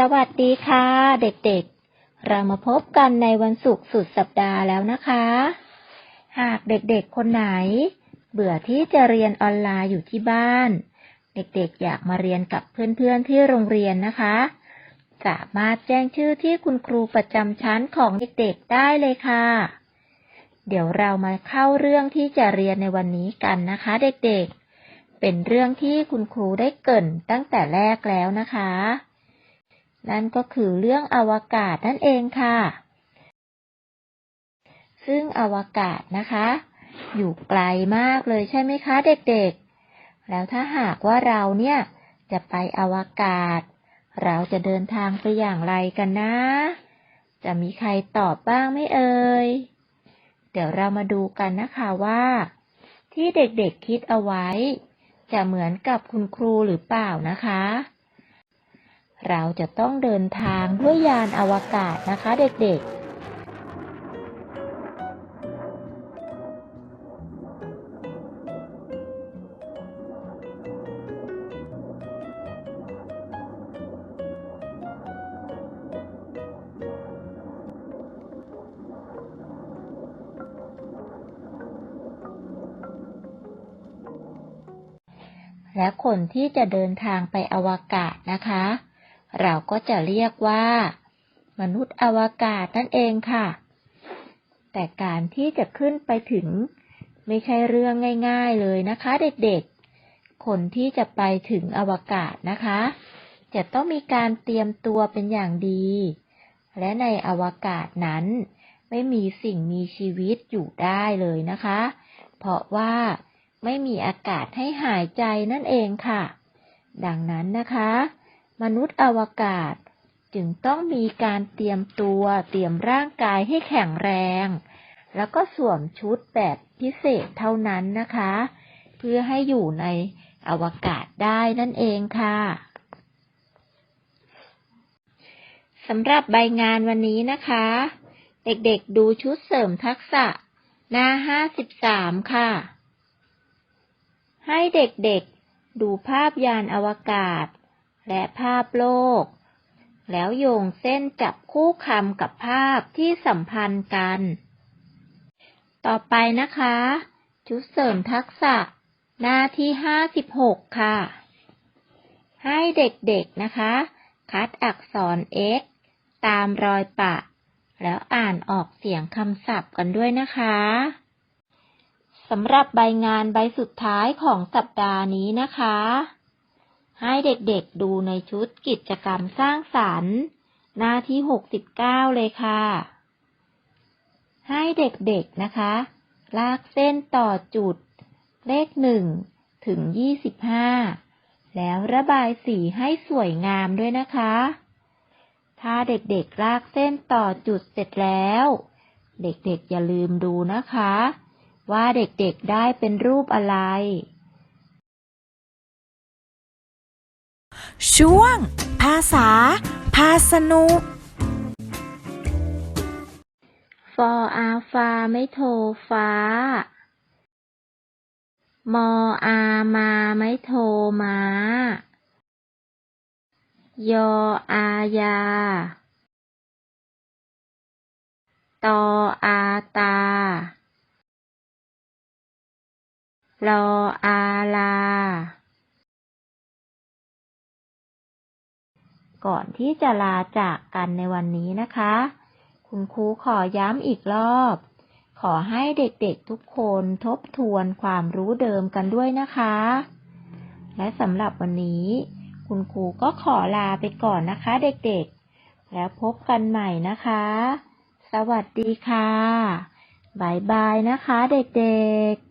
สวัสดีค่ะ เด็กๆ เรามาพบกันในวันศุกร์สุดสัปดาห์แล้วนะคะ หากเด็กๆ คนไหน เบื่อที่จะเรียนออนไลน์อยู่ที่บ้าน เด็กๆ อยากมาเรียนกับเพื่อนๆ ที่โรงเรียนนะคะ สามารถแจ้งชื่อที่คุณครูประจำชั้นของเด็กๆ ได้เลยค่ะ เดี๋ยวเรามาเข้าเรื่องที่จะเรียนในวันนี้กันนะคะ เด็กๆ เป็นเรื่องที่คุณครูได้เกริ่นตั้งแต่แรกแล้วนะคะ นั่นก็คือเรื่องอวกาศนั่นเองค่ะ ซึ่งอวกาศนะคะ อยู่ไกลมากเลยใช่ไหมคะเด็กๆ แล้วถ้าหากว่าเราเนี่ยจะไปอวกาศ เราจะเดินทางไปอย่างไรกันนะ จะมีใครตอบบ้างไม่เอ่ย เดี๋ยวเรามาดูกันนะคะว่า ที่เด็กๆคิดเอาไว้ จะเหมือนกับคุณครูหรือเปล่านะคะ เราจะต้องเดินทางด้วยยานอวกาศนะคะเด็กๆและคนที่จะเดินทางไปอวกาศนะคะ เราก็จะเรียกว่า มนุษย์อวกาศนั่นเองค่ะ แต่การที่จะขึ้นไปถึง ไม่ใช่เรื่องง่ายๆเลยนะคะ เด็กๆ คนที่จะไปถึงอวกาศนะคะ จะต้องมีการเตรียมตัวเป็นอย่างดี และในอวกาศนั้น ไม่มีสิ่งมีชีวิตอยู่ได้เลยนะคะ เพราะว่าไม่มีอากาศให้หายใจนั่นเองค่ะ ดังนั้นนะคะ มนุษย์อวกาศจึงต้องมีการเตรียมตัวเตรียมร่างกายให้แข็งแรง แล้วก็สวมชุดแบบพิเศษเท่านั้นนะคะ เพื่อให้อยู่ในอวกาศได้นั่นเองค่ะสำหรับใบงานวันนี้นะคะ เด็กๆดูชุดเสริมทักษะ หน้า 53 ค่ะ ให้เด็กๆดูภาพยานอวกาศ และภาพโลก แล้วโยงเส้นจับคู่คำกับภาพที่สัมพันธ์กัน ต่อไปนะคะ ชุดเสริมทักษะ หน้าที่56ค่ะ ให้เด็กๆนะคะ คัดอักษร x ตามรอยปะ แล้วอ่านออกเสียงคำศัพท์กันด้วยนะคะสำหรับใบงานใบสุดท้ายของสัปดาห์นี้นะคะ ให้เด็กๆดูในชุดกิจกรรมสร้างสรรค์ หน้าที่ 69 เลยค่ะ ให้เด็กๆนะคะ ลากเส้นต่อจุด เลข1ถึง 25 แล้วระบายสีให้สวยงามด้วยนะคะ ถ้าเด็กๆลากเส้นต่อจุดเสร็จแล้ว เด็กๆอย่าลืมดูนะคะ ว่าเด็กๆได้เป็นรูปอะไร ช่วง ภาษา พาสนุก ฟออาฟาไม่โทฟ้า มออามาไม่โทมา ยออายา ตออาตา รออาลา ก่อนที่จะลาจากกันในวันนี้นะคะ คุณครูขอย้ำอีกรอบ ขอให้เด็กๆทุกคนทบทวนความรู้เดิมกันด้วยนะคะ และสำหรับวันนี้ คุณครูก็ขอลาไปก่อนนะคะ เด็กๆ แล้วพบกันใหม่นะคะ สวัสดีค่ะบ๊ายบายนะคะ เด็กๆ